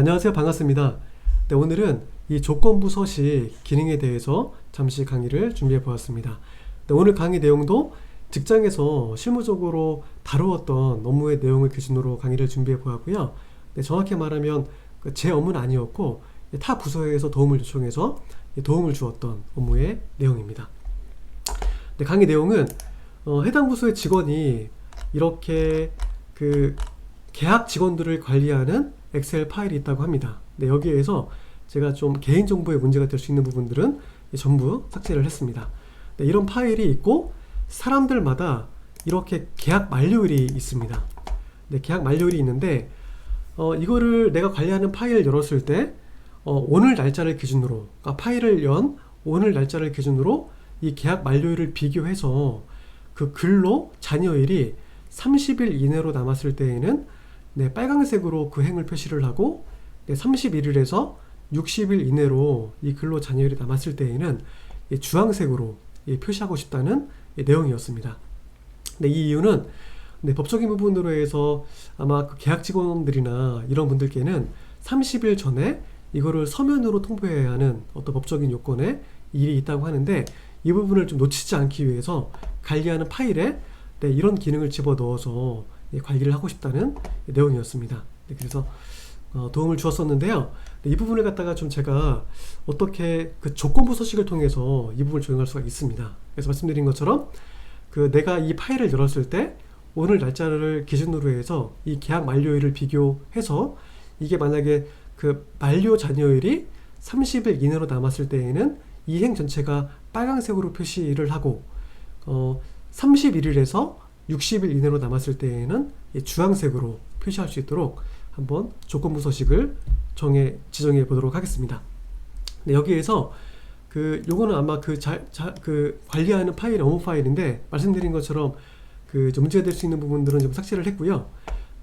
안녕하세요. 반갑습니다. 네, 오늘은 이 조건부 서식 기능에 대해서 잠시 강의를 준비해 보았습니다. 네, 오늘 강의 내용도 직장에서 실무적으로 다루었던 업무의 내용을 기준으로 강의를 준비해 보았고요. 네, 정확히 말하면 그제 업무는 아니었고 타 부서에서 도움을 요청해서 도움을 주었던 업무의 내용입니다. 네, 강의 내용은 어, 해당 부서의 직원이 이렇게 그 계약 직원들을 관리하는 엑셀 파일이 있다고 합니다. 네, 여기에서 제가 좀 개인정보에 문제가 될 수 있는 부분들은 전부 삭제를 했습니다. 네, 이런 파일이 있고 사람들마다 이렇게 계약 만료일이 있습니다. 네, 계약 만료일이 있는데 어, 이거를 내가 관리하는 파일을 열었을 때 어, 오늘 날짜를 기준으로 그러니까 파일을 연 오늘 날짜를 기준으로 이 계약 만료일을 비교해서 그 근로 잔여일이 30일 이내로 남았을 때에는 네, 빨강색으로 그 행을 표시를 하고 네, 31일에서 60일 이내로 이 근로 잔여일이 남았을 때에는 이 주황색으로 이 표시하고 싶다는 이 내용이었습니다. 네, 이 이유는 네, 법적인 부분으로 해서 아마 그 계약 직원들이나 이런 분들께는 30일 전에 이거를 서면으로 통보해야 하는 어떤 법적인 요건에 일이 있다고 하는데 이 부분을 좀 놓치지 않기 위해서 관리하는 파일에 네, 이런 기능을 집어 넣어서 예, 관리를 하고 싶다는 내용이었습니다. 네, 그래서 어, 도움을 주었었는데요. 네, 이 부분을 갖다가 좀 제가 어떻게 그 조건부 서식을 통해서 이 부분을 적용할 수가 있습니다. 그래서 말씀드린 것처럼 그 내가 이 파일을 열었을 때 오늘 날짜를 기준으로 해서 이 계약 만료일을 비교해서 이게 만약에 그 만료 잔여일이 30일 이내로 남았을 때에는 이행 전체가 빨강색으로 표시를 하고 어 31일에서 60일 이내로 남았을 때에는 이 주황색으로 표시할 수 있도록 한번 조건부 서식을 정해 지정해 보도록 하겠습니다. 네, 여기에서 그 요거는 아마 그, 자, 자, 그 관리하는 파일 업무 파일인데 말씀드린 것처럼 그좀 문제가 될 수 있는 부분들은 좀 삭제를 했고요.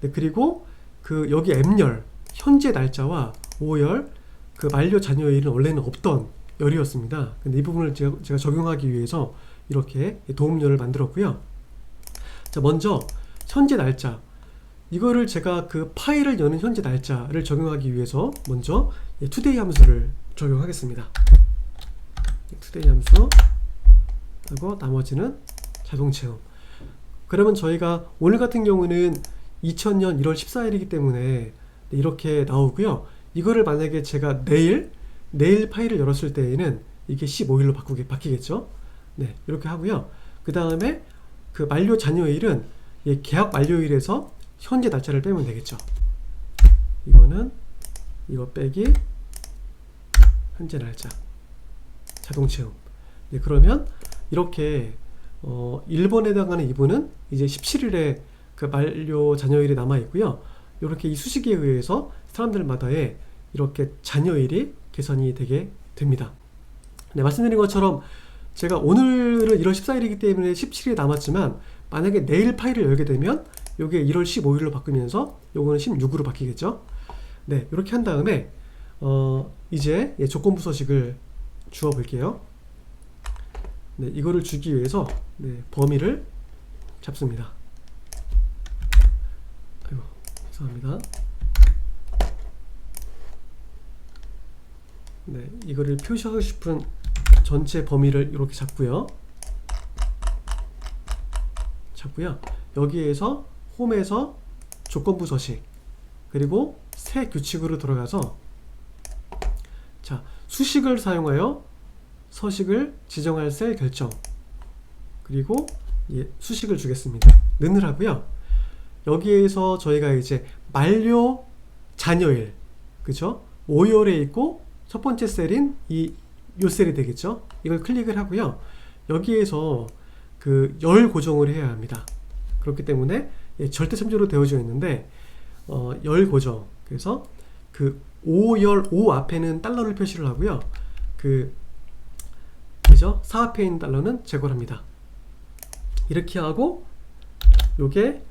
네, 그리고 그 여기 M열 현재 날짜와 O열 그 만료 잔여일은 원래는 없던 열이었습니다. 근데 이 부분을 제가, 제가 적용하기 위해서 이렇게 도움열을 만들었고요. 자, 먼저 현재 날짜 이거를 제가 그 파일을 여는 현재 날짜를 적용하기 위해서 먼저 투데이 함수를 적용하겠습니다. 투데이 함수 하고 나머지는 자동 채움. 그러면 저희가 오늘 같은 경우는 2000년 1월 14일이기 때문에 이렇게 나오고요. 이거를 만약에 제가 내일 내일 파일을 열었을 때에는 이게 15일로 바꾸게 바뀌겠죠. 네, 이렇게 하고요. 그 다음에 그 만료 잔여일은 이 계약 만료일에서 현재 날짜를 빼면 되겠죠. 이거는 이거 빼기 현재 날짜 자동 채움. 네, 그러면 이렇게 어 1번에 해당하는 2번은 이제 17일에 그 만료 잔여일이 남아 있고요. 이렇게 이 수식에 의해서 사람들마다의 이렇게 잔여일이 개선이 되게 됩니다. 네, 말씀드린 것처럼 제가 오늘은 1월 14일이기 때문에 17일이 남았지만 만약에 내일 파일을 열게 되면 이게 1월 15일로 바뀌면서 요거는 16으로 바뀌겠죠. 네, 이렇게 한 다음에 어, 이제 예, 조건부 서식을 주어 볼게요. 네, 이거를 주기 위해서 네, 범위를 잡습니다. 아이고, 죄송합니다. 네, 이거를 표시하고 싶은 전체 범위를 이렇게 잡고요. 잡고요. 여기에서 홈에서 조건부 서식 그리고 새 규칙으로 들어가서 자 수식을 사용하여 서식을 지정할 셀 결정 그리고 예, 수식을 주겠습니다. 하고요. 여기에서 저희가 이제 만료 잔여일 그죠? 5열에 있고 첫 번째 셀인 이 요 셀이 되겠죠? 이걸 클릭을 하고요. 여기에서 그 열 고정을 해야 합니다. 그렇기 때문에 예, 절대 참조로 되어져 있는데 어, 열 고정 그래서 그 5열 5 앞에는 달러를 표시를 하고요. 그 그죠? 4 앞에 있는 달러는 제거를 합니다. 이렇게 하고 요게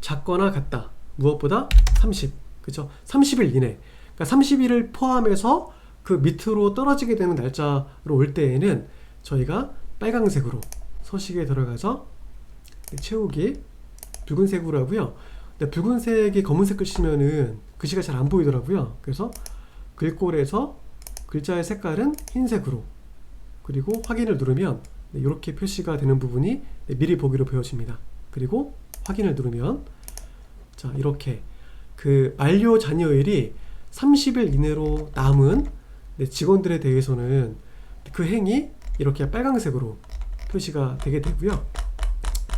작거나 같다. 무엇보다 30. 그죠? 30일 이내. 그러니까 30일을 포함해서 그 밑으로 떨어지게 되는 날짜로 올 때에는 저희가 빨강색으로 서식에 들어가서 채우기 붉은색으로 하고요. 근데 붉은색이 검은색 글씨면은 글씨가 잘 안 보이더라고요. 그래서 글꼴에서 글자의 색깔은 흰색으로 그리고 확인을 누르면 네, 이렇게 표시가 되는 부분이 네, 미리 보기로 보여집니다. 그리고 확인을 누르면 자 이렇게 그 만료 잔여일이 30일 이내로 남은 네, 직원들에 대해서는 그 행이 이렇게 빨강색으로 표시가 되게 되고요.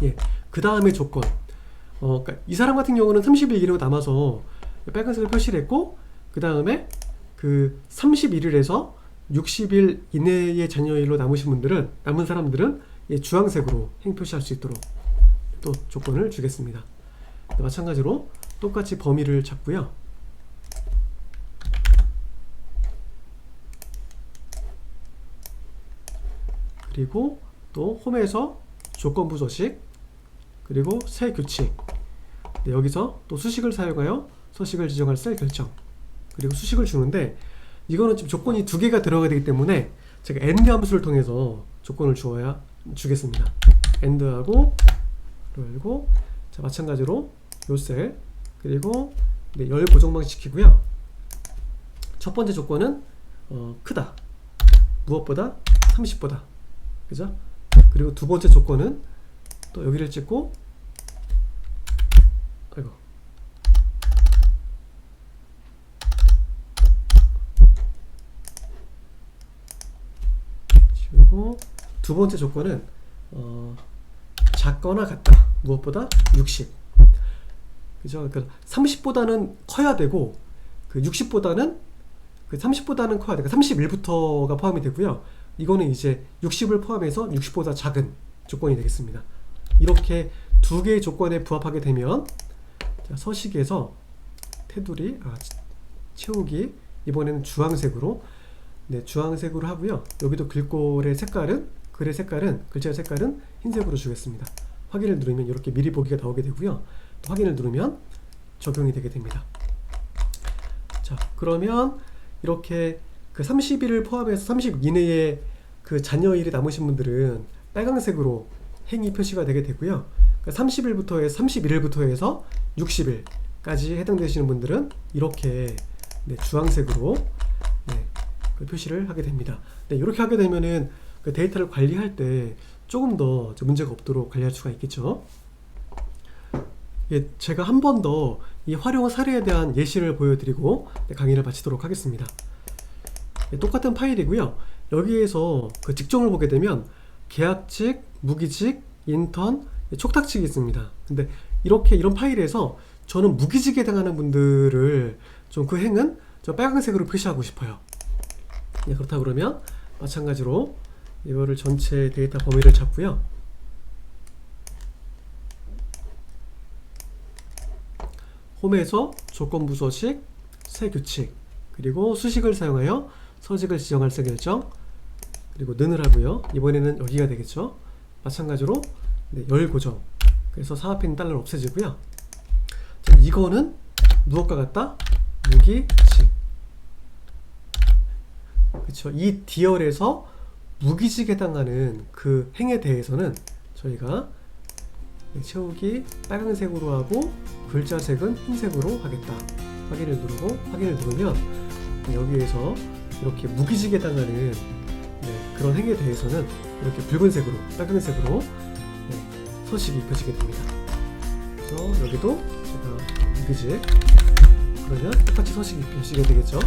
예, 그 다음에 조건. 어, 그러니까 이 사람 같은 경우는 30일 이내로 남아서 빨간색을 표시를 했고, 그 다음에 그 31일에서 60일 이내의 잔여일로 남으신 분들은, 남은 사람들은 예, 주황색으로 행 표시할 수 있도록 또 조건을 주겠습니다. 마찬가지로 똑같이 범위를 잡고요. 그리고 또 홈에서 조건부 서식 그리고 새 규칙. 네, 여기서 또 수식을 사용하여 서식을 지정할 셀 결정. 그리고 수식을 주는데 이거는 지금 조건이 두 개가 들어가야 되기 때문에 제가 end 함수를 통해서 조건을 주어야 주겠습니다. end하고 열고 자 마찬가지로 요 셀 그리고 네, 열 고정만 시키고요. 첫 번째 조건은 어, 크다. 무엇보다 30보다 그죠? 그리고 두 번째 조건은 또 여기를 찍고 아이고 지우고 두 번째 조건은 어, 작거나 같다 무엇보다 60 그죠? 그러니까 30보다는 커야 되고 그 60보다는 그 30보다는 커야 돼. 그러니까 31부터가 포함이 되고요. 이거는 이제 60을 포함해서 60보다 작은 조건이 되겠습니다. 이렇게 두 개의 조건에 부합하게 되면 자, 서식에서 테두리 아, 치- 채우기 이번에는 주황색으로 네, 주황색으로 하고요. 여기도 글꼴의 색깔은 글의 색깔은 글자의 색깔은 흰색으로 주겠습니다. 확인을 누르면 이렇게 미리 보기가 나오게 되고요. 또 확인을 누르면 적용이 되게 됩니다. 자, 그러면 이렇게 그 30일을 포함해서 30 이내에 그 잔여일이 남으신 분들은 빨강색으로 행위 표시가 되게 되고요. 그러니까 30일부터 해서 31일부터 해서 60일까지 해당되시는 분들은 이렇게 네, 주황색으로 네, 그 표시를 하게 됩니다. 네, 이렇게 하게 되면은 그 데이터를 관리할 때 조금 더 문제가 없도록 관리할 수가 있겠죠. 예, 제가 한 번 더 이 활용 사례에 대한 예시를 보여드리고 네, 강의를 마치도록 하겠습니다. 예, 똑같은 파일이고요. 여기에서 그 직종을 보게 되면 계약직, 무기직, 인턴, 예, 촉탁직이 있습니다. 근데 이렇게 이런 파일에서 저는 무기직에 해당하는 분들을 좀 그 행은 저 빨간색으로 표시하고 싶어요. 예, 그렇다 그러면 마찬가지로 이거를 전체 데이터 범위를 잡고요. 홈에서 조건부 서식, 새 규칙, 그리고 수식을 사용하여 서식을 지정할 새 결정, 그리고 는을 하고요. 이번에는 여기가 되겠죠. 마찬가지로 네, 열 고정. 그래서 사업행 달러를 없애지고요. 자, 이거는 무엇과 같다? 무기, 직. 그렇죠. 이 디얼에서 무기직에 해당하는 그 행에 대해서는 저희가 네, 채우기 빨간색으로 하고 글자 색은 흰색으로 하겠다. 확인을 누르고 확인을 누르면 여기에서 이렇게 무기직에 해당하는 네, 그런 행에 대해서는 이렇게 붉은색으로 빨간색으로 네, 서식이 입혀지게 됩니다. 그래서 여기도 제가 무기직 그러면 똑같이 서식이 입혀지게 되겠죠.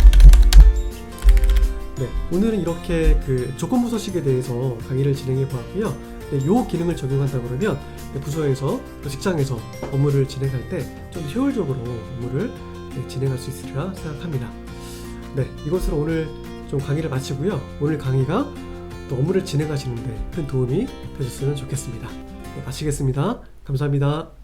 네, 오늘은 이렇게 그 조건부 서식에 대해서 강의를 진행해 보았고요. 네, 이 기능을 적용한다 그러면 네, 부서에서 또 직장에서 업무를 진행할 때 좀 효율적으로 업무를 네, 진행할 수 있으리라 생각합니다. 네, 이것으로 오늘 좀 강의를 마치고요. 오늘 강의가 또 업무를 진행하시는데 큰 도움이 되셨으면 좋겠습니다. 네, 마치겠습니다. 감사합니다.